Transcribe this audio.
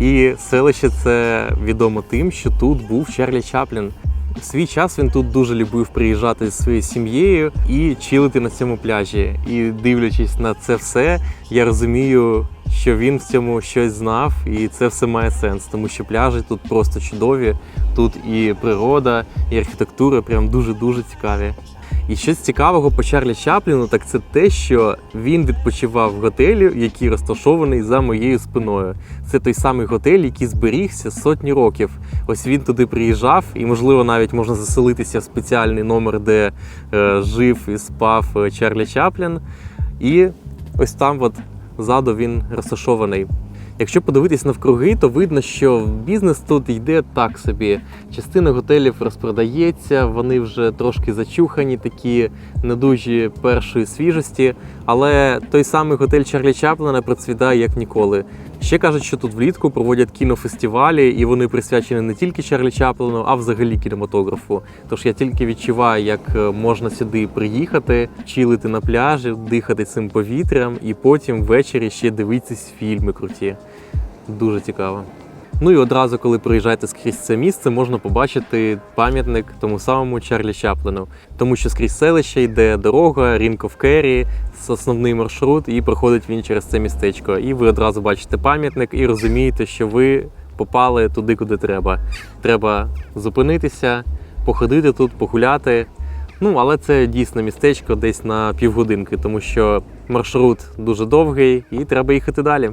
І селище це відомо тим, що тут був Чарлі Чаплін. В свій час він тут дуже любив приїжджати зі своєю сім'єю і чилити на цьому пляжі. І дивлячись на це все, я розумію, що він в цьому щось знав, і це все має сенс, тому що пляжі тут просто чудові. Тут і природа, і архітектура прям дуже-дуже цікаві. І щось цікавого по Чарлі Чапліну, так це те, що він відпочивав в готелі, який розташований за моєю спиною. Це той самий готель, який зберігся сотні років. Ось він туди приїжджав, і, можливо, навіть можна заселитися в спеціальний номер, де е, жив і спав е, Чарлі Чаплін. І ось там, от ззаду, він розташований. Якщо подивитись навкруги, то видно, що бізнес тут йде так собі. Частина готелів розпродається, вони вже трошки зачухані, такі не дуже першої свіжості. Але той самий готель Чарлі Чаплина процвітає як ніколи. Ще кажуть, що тут влітку проводять кінофестивалі, і вони присвячені не тільки Чарлі Чаплину, а взагалі кінематографу. Тож я тільки відчуваю, як е, можна сюди приїхати, чилити на пляжі, дихати цим повітрям, і потім ввечері ще дивитись фільми круті. Дуже цікаво. Ну і одразу, коли приїжджаєте скрізь це місце, можна побачити пам'ятник тому самому Чарлі Чаплину, тому що скрізь селище йде дорога, Рінков Керрі, основний маршрут, і проходить він через це містечко. І ви одразу бачите пам'ятник і розумієте, що ви попали туди, куди треба. Треба зупинитися, походити тут, погуляти. Ну, але це дійсно містечко десь на півгодинки, тому що маршрут дуже довгий і треба їхати далі.